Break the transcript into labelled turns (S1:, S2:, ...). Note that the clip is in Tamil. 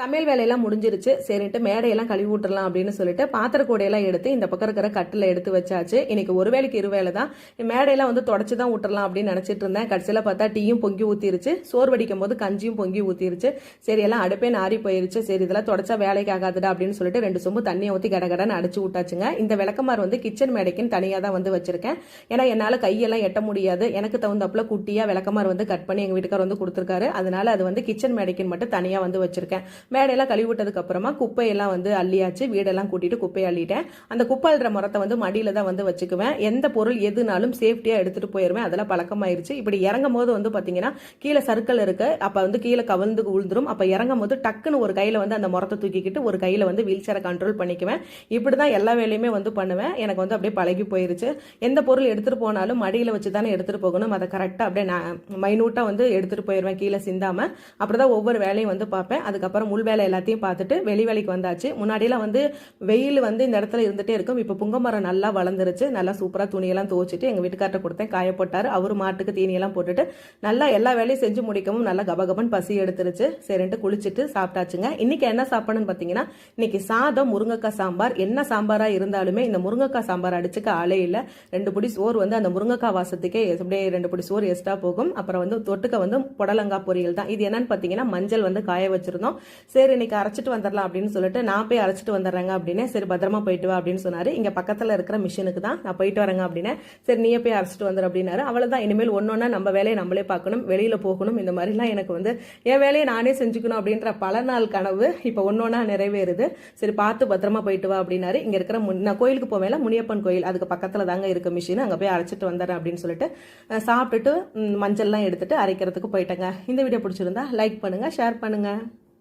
S1: சமையல் வேலையெல்லாம் முடிஞ்சிருச்சு. சரின்ட்டு மேடையெல்லாம் கழுவி விட்டுறலாம் அப்படின்னு சொல்லிட்டு பாத்திர கூடையெல்லாம் எடுத்து இந்த பக்கம் இருக்கிற கட்டில் எடுத்து வச்சாச்சு. இன்னைக்கு ஒரு வேலைக்கு இரு வேலை தான். மேடையெல்லாம் வந்து தொடச்சி தான் விட்டுறலாம் அப்படின்னு நினச்சிட்டு இருந்தேன். கடைசியில் பார்த்தா டீயும் பொங்கி ஊற்றிருச்சு சோறு வடிக்கும் போது கஞ்சியும் பொங்கி ஊற்றிருச்சு சரி எல்லாம் அடுப்பே நாரி போயிருச்சு. சரி இதெல்லாம் தொடச்சா வேலைக்கு ஆகாதுடா அப்படின்னு சொல்லிட்டு ரெண்டு சொம்பு தண்ணியை ஊற்றி கடகடன்னு அடிச்சு விட்டாச்சுங்க இந்த விளக்கமார் வந்து கிச்சன் மேடைக்குன்னு தனியாக தான் வந்து வச்சிருக்கேன். ஏன்னா என்னால் கையெல்லாம் எட்ட முடியாது. எனக்கு தகுந்தப்பில் குட்டியாக விளக்கமார் வந்து கட் பண்ணி எங்கள் வீட்டுக்கார் வந்து கொடுத்துருக்காரு. அதனால அது வந்து கிச்சன் மேடைக்குன்னு மட்டும் தனியாக வந்து வச்சிருக்கேன். மேடையெல்லாம் கழுவி விட்டதுக்கப்புறமா குப்பையெல்லாம் வந்து அள்ளியாச்சு. வீடெல்லாம் கூட்டிட்டு குப்பையை அள்ளிட்டேன். அந்த குப்பை அள்ளுற மரத்தை வந்து மடியில தான் வந்து வச்சுக்குவேன். எந்த பொருள் எதுனாலும் சேஃப்டியாக எடுத்துட்டு போயிடுவேன் அதெல்லாம் பழக்கமாயிருச்சு. இப்படி இறங்கும் போது வந்து பார்த்தீங்கன்னா கீழே சர்க்கிள் இருக்கு. அப்போ வந்து கீழே கவிழ்ந்து உழுந்துரும். அப்போ இறங்கும் போது டக்குன்னு ஒரு கையில் வந்து அந்த மரத்தை தூக்கிக்கிட்டு ஒரு கையில் வந்து வீல் சேரை கண்ட்ரோல் பண்ணிக்குவேன். இப்படி தான் எல்லா வேலையுமே வந்து பண்ணுவேன். எனக்கு வந்து அப்படியே பழகி போயிருச்சு. எந்த பொருள் எடுத்துகிட்டு போனாலும் மடியில் வச்சு தானே எடுத்துகிட்டு போகணும். அதை கரெக்டாக அப்படியே நான் மைனூட்டாக வந்து எடுத்துகிட்டு போயிடுவேன் கீழே சிந்தாமல் அப்படி தான் ஒவ்வொரு வேலையும் வந்து பார்ப்பேன். அதுக்கப்புறம் முள் வேலை எல்லாத்தையும் பார்த்துட்டு வெளி வேலைக்கு வந்தாச்சு. முன்னாடியெல்லாம் வந்து வெயில் வந்து இந்த இடத்துல இருந்துகிட்டே இருக்கும். இப்போ புங்க மரம் நல்லா வளர்ந்துருச்சு. நல்லா சூப்பராக துணியெல்லாம் துவச்சிட்டு எங்கள் வீட்டுக்கார்ட்ட கொடுத்தேன். காய போட்டார். அவர் மாட்டுக்கு தீனியெல்லாம் போட்டுட்டு நல்லா எல்லா வேலையும் செஞ்சு முடிக்கவும் நல்லா கபகபன் பசி எடுத்துருச்சு. சரின்ட்டு குளிச்சுட்டு சாப்பிட்டாச்சுங்க. இன்னைக்கு என்ன சாப்பாடுன்னு பார்த்தீங்கன்னா இன்றைக்கி சாதம் முருங்கைக்காய் சாம்பார். என்ன சாம்பாராக இருந்தாலுமே இந்த முருங்கைக்காய் சாம்பார் அடிச்சுக்க ஆளே இல்லை. ரெண்டு பிடி சோறு வந்து அந்த முருங்கைக்காய் வாசத்துக்கே அப்படியே ரெண்டு பிடி சோறு எக்ஸ்ட்ரா போகும். அப்புறம் வந்து தொட்டுக்க வந்து புடலங்காய் பொரியல் தான். இது என்னன்னு பார்த்தீங்கன்னா மஞ்சள் வந்து காய வச்சிருந்தோம். சரி இன்னைக்கு அரைச்சிட்டு வந்துடலாம் அப்படின்னு சொல்லிட்டு நான் போய் அரைச்சிட்டு வந்துடுறேங்க அப்படின்னு சரி பத்திரமா போயிட்டு வா அப்படின்னு சொன்னாரு. இங்க பக்கத்துல இருக்கிற மிஷினுக்கு தான் நான் போயிட்டு வரேங்க அப்படின்னு சரி நீயே போய் அரைச்சிட்டு வந்துரு அப்படின்னாரு. அவ்வளவுதான். இனிமேல் ஒன்னொன்னா நம்ம வேலையை நம்மளே பார்க்கணும் வெளியில போகணும். இந்த மாதிரிலாம் எனக்கு வந்து என் வேலையை நானே செஞ்சுக்கணும் அப்படின்ற பல நாள் கனவு இப்போ ஒன்னொன்னா நிறைவேறுது. சரி பார்த்து பத்திரமா போயிட்டு வா அப்படின்னாரு. இங்க இருக்கிற முன்- நான் கோயிலுக்கு போவேல முனியப்பன் கோயில் அதுக்கு பக்கத்துல தாங்க இருக்க மிஷின். அங்க போய் அரைச்சிட்டு வந்துடுறேன் அப்படின்னு சொல்லிட்டு சாப்பிட்டுட்டு மஞ்சள்லாம் எடுத்துட்டு அரைக்கிறதுக்கு போயிட்டேங்க. இந்த வீடியோ பிடிச்சிருந்தா லைக் பண்ணுங்க ஷேர் பண்ணுங்க.